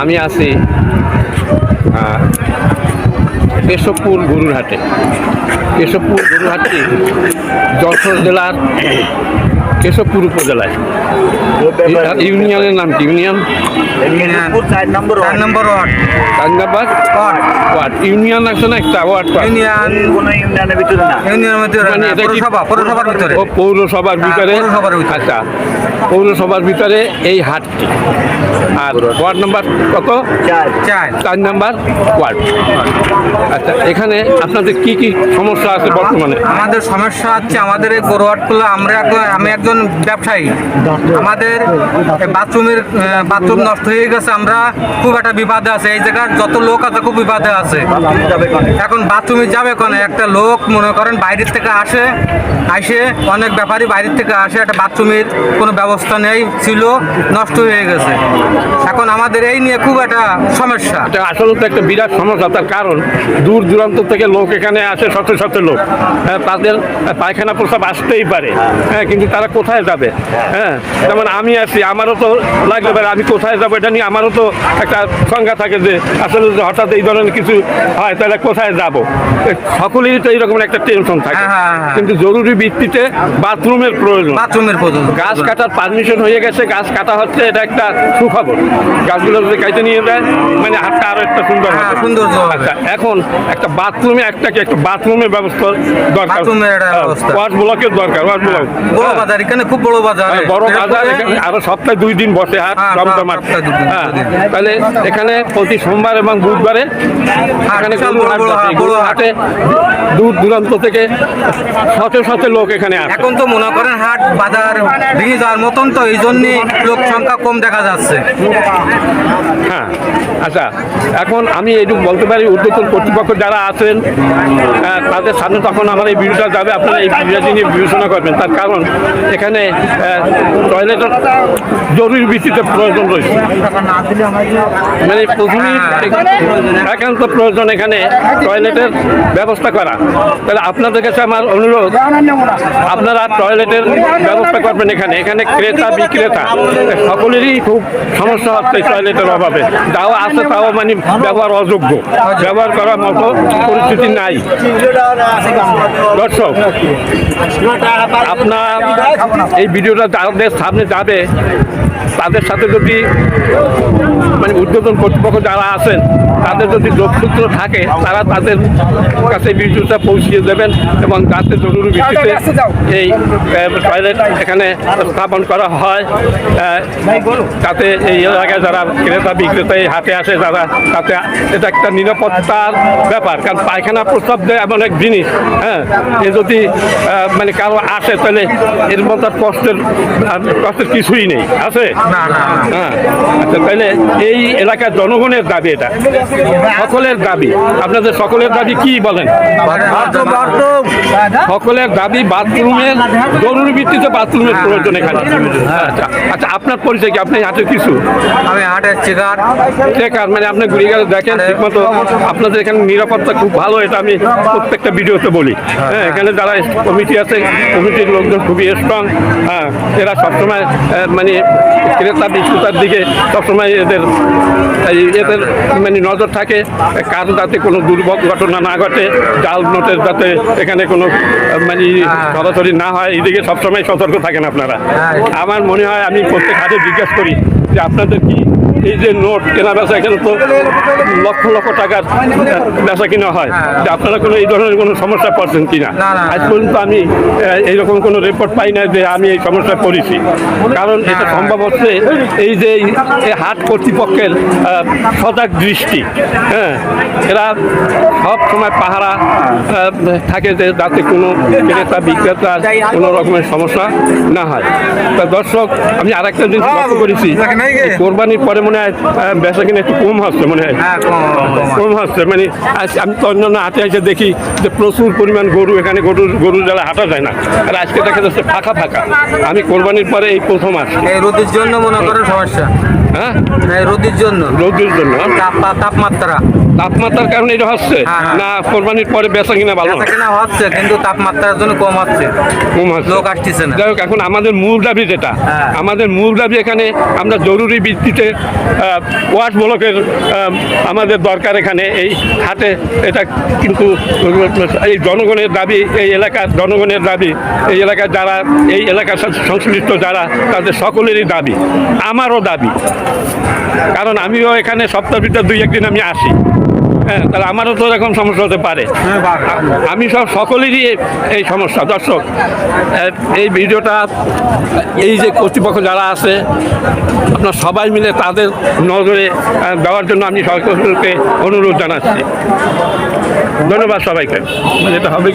আমি আছি কেশবপুর গরুরহাটে। কেশবপুর গরুরহাটটি যশোর জেলার কেশবপুর উপজেলায়। ইউনিয়নের নাম কি? ইউনিয়ন? চার নম্বর ward. Kandabad ward. Ward. Union আছে না একটা ওয়ার্ড ইউনিয়ন ইউনিয়নের ভিতরে না। ইউনিয়নের মধ্যে মানে পৌরসভা পৌরসভার ভিতরে। হ্যাঁ, পৌরসভার ভিতরে। আচ্ছা। পৌরসভার ভিতরে এই হাটটি। আর ওয়ার্ড নাম্বার কত? চার। চার। Number ward. আচ্ছা এখানে আপনাদের কি কি সমস্যা আছে বর্তমানে? আমাদের সমস্যা হচ্ছে আমাদের এই গরুয়াটগুলো আমরা আমি একজন ব্যবসায়ী। আমাদের বাথরুমের বাথরুম নষ্ট হয়ে গেছে আমরা খুব একটা বিবাদে আছে। এই জায়গার যত লোক আছে খুব বিবাদে আছে। এখন বাথরুমে যাবে কোনে? একটা লোক মনে করেন বাইরের থেকে আসে আসে অনেক ব্যাপারী বাইরের থেকে আসে একটা বাথরুমের কোনো ব্যবস্থা নেই ছিল নষ্ট হয়ে গেছে। এখন আমাদের এই নিয়ে খুব একটা সমস্যা। এটা আসলে তো একটা বিরাট সমস্যা তার কারণ দূর দূরান্ত থেকে লোক এখানে আসে শত শত লোক। হ্যাঁ, তাদের পায়খানা প্রস্রাব আসতেই পারে। হ্যাঁ কিন্তু তারা কোথায় যাবে? হ্যাঁ যেমন আমি আছি আমারও তো লাগলে পারে আমি কোথায় যাব? এটা নিয়ে আমারও তো একটা সংজ্ঞা থাকে যে আসলে হঠাৎ এই ধরনের কিছু হয় তাহলে কোথায় যাব? সকলেরই তো এইরকম একটা টেনশন থাকে। হ্যাঁ, হ্যাঁ, হ্যাঁ। কিন্তু জরুরি ভিত্তিতে বাথরুমের প্রয়োজন। বাথরুমের প্রয়োজন। গাছ কাটার পারমিশন হয়ে গেছে গাছ কাটা হচ্ছে এটা একটা সুখবর। গাছগুলো যদি কাইতে নিয়ে যায় মানে হাতটা আরও একটা সুন্দর হ্যাঁ, হবে। সৌন্দর্য আচ্ছা এখন একটা বাথরুমে একটা কি একটা বাথরুমের ব্যবস্থা দরকার। হ্যাঁ, ওয়ার্ড ব্লকের দরকার ওয়ার্ড ব্লক। বড় বাজার এখানে খুব বড় বাজার। হ্যাঁ, বড় বাজার এখানে আরও সপ্তাহে দুই দিন বসে হাট হ্যাঁ, জমজমাট হ্যাঁ তাহলে এখানে প্রতি সোমবার এবং বুধবারে এখানে বড় হাট দূর দূরান্ত থেকে শত শত লোক এখানে আসে। এখন তো মনে করেন হাট বাজার ভেঙে যাওয়ার মতন তো এই জন্যে লোক সংখ্যা কম দেখা যাচ্ছে। হ্যাঁ আচ্ছা এখন আমি এইটুকু বলতে পারি উদ্যোতন কর্তৃপক্ষ যারা আছেন আহ, তাদের সামনে তখন আমার এই ভিডিওটা যাবে আপনারা এই ভিডিওটি নিয়ে বিবেচনা করবেন। তার কারণ এখানে টয়লেটের জরুরি ভিত্তিতে প্রয়োজন রয়েছে। মানে প্রথমেই একান্ত প্রয়োজন এখানে টয়লেটের ব্যবস্থা করা। তাহলে আপনাদের কাছে আমার অনুরোধ আপনারা টয়লেটের ব্যবস্থা করবেন এখানে। এখানে ক্রেতা বিক্রেতা সকলেরই খুব সমস্যা হচ্ছে টয়লেটের অভাবে। যাও আছে, তাও মানে ব্যবহার অযোগ্য। ব্যবহার করার মতো পরিস্থিতি নাই। দর্শক, আপনার এই ভিডিওটা সামনে যাবে। তাদের সাথে যদি মানে উদ্বোধন কর্তৃপক্ষ যারা আছেন, তাদের যদি যোগসূত্র থাকে, তারা তাদের কাছে ভিডিওটা পৌঁছিয়ে দেবেন এবং যাতে জরুরি ভিত্তিতে এই টয়লেট এখানে স্থাপন করা হয়। তাতে এই এলাকায় যারা ক্রেতা বিক্রেতা এই হাটে আসে, যারা তাতে, এটা একটা নিরাপত্তার ব্যাপার। কারণ পায়খানা প্রস্তাব দেয় এমন এক জিনিস হ্যাঁ? এ যদি মানে কারও আসে, তাহলে এর আর কষ্টের কষ্টের কিছুই নেই। আছে? না। হ্যাঁ। আচ্ছা তাহলে এই এলাকার জনগণের দাবি এটা? সকলের দাবি। আপনাদের সকলের দাবি কি বলেন? সকলের দাবি বাথরুমের জরুরি ভিত্তিতে বাথরুমের প্রয়োজন এখানে। আচ্ছা আচ্ছা আপনার পরিচয় কি? আপনি হাতে কিছু? আমি হাটের চেকার চেকার মানে আপনি ঘুরে গেলে দেখেন ঠিকমতো আপনাদের এখানে নিরাপত্তা খুব ভালো এটা আমি প্রত্যেকটা ভিডিওতে বলি। হ্যাঁ এখানে যারা কমিটি আছে কমিটির লোকজন খুবই স্ট্রং হ্যাঁ এরা সবসময় মানে ক্রেতা বিক্রেতার দিকে সবসময় এদের এদের মানে নজর থাকে কারও যাতে কোনো দুর্ঘটনা না ঘটে জাল নোটের যাতে এখানে কোনো মানে সরাসরি না হয় এদিকে সবসময় সতর্ক থাকেন আপনারা হ্যাঁ। আমার মনে হয় আমি প্রত্যেক হাতে জিজ্ঞেস করি যে আপনাদের কি এই যে নোট কেনা বেচা এখানে তো লক্ষ লক্ষ টাকার বেচা কিনা হয়। আপনারা কোনো এই ধরনের কোনো সমস্যা পড়ছেন কিনা? আজ পর্যন্ত আমি এইরকম কোনো রিপোর্ট পাই না যে আমি এই সমস্যায় পড়েছি। কারণ এটা সম্ভব হচ্ছে এই যে হাট কর্তৃপক্ষের সজাগ দৃষ্টি হ্যাঁ? এরা সব সময় পাহারা থাকে যে যাতে কোনো ক্রেতা বিক্রেতার কোনো রকমের সমস্যা না হয়। তা দর্শক আমি আর একটা জিনিস লক্ষ্য করেছি। কোরবানির পরে মনে হয় আহ, বেচা কিনা একটু কম হচ্ছে মনে হয়। হ্যাঁ কম, হচ্ছে মানে আমি তো অন্যান্য হাটে এসে দেখি যে প্রচুর পরিমাণ গরু এখানে গরুর গরুর জ্বালা হাঁটা যায় না। আর আজকে দেখা যাচ্ছে ফাঁকা ফাঁকা। আমি কোরবানির পরে এই প্রথম আসছি। এই রোদের জন্য মনে করেন সমস্যা। হ্যাঁ? রোদের জন্য। রোদের জন্য তাপ তাপমাত্রা। তাপমাত্রার কারণে এটা হচ্ছে? হ্যাঁ, হ্যাঁ। না কোরবানির পরে বেচা কিনা ভালো? হচ্ছে কিন্তু তাপমাত্রার জন্য কম হচ্ছে। কম হচ্ছে। লোক আসতেছে না। যাই হোক এখন আমাদের মূল দাবি যেটা হ্যাঁ। আমাদের মূল দাবি এখানে আমরা জরুরি ভিত্তিতে ওয়াশ ব্লকের আমাদের দরকার এখানে এই হাতে এটা কিন্তু এই জনগণের দাবি, এই এলাকার জনগণের দাবি, এই এলাকার যারা, এই এলাকার সংশ্লিষ্ট যারা, তাদের সকলেরই দাবি, আমারও দাবি। কারণ আমিও এখানে সপ্তাহ দুই একদিন আমি আসি। হ্যাঁ তাহলে আমারও তো এরকম সমস্যা হতে পারে। আমি সব সকলেরই এই সমস্যা। দর্শক এই ভিডিওটা এই যে কর্তৃপক্ষ যারা আছে আপনার সবাই মিলে তাদের নজরে দেওয়ার জন্য আমি সরকারকে অনুরোধ জানাচ্ছি। ধন্যবাদ সবাইকে। যেটা হবে কি?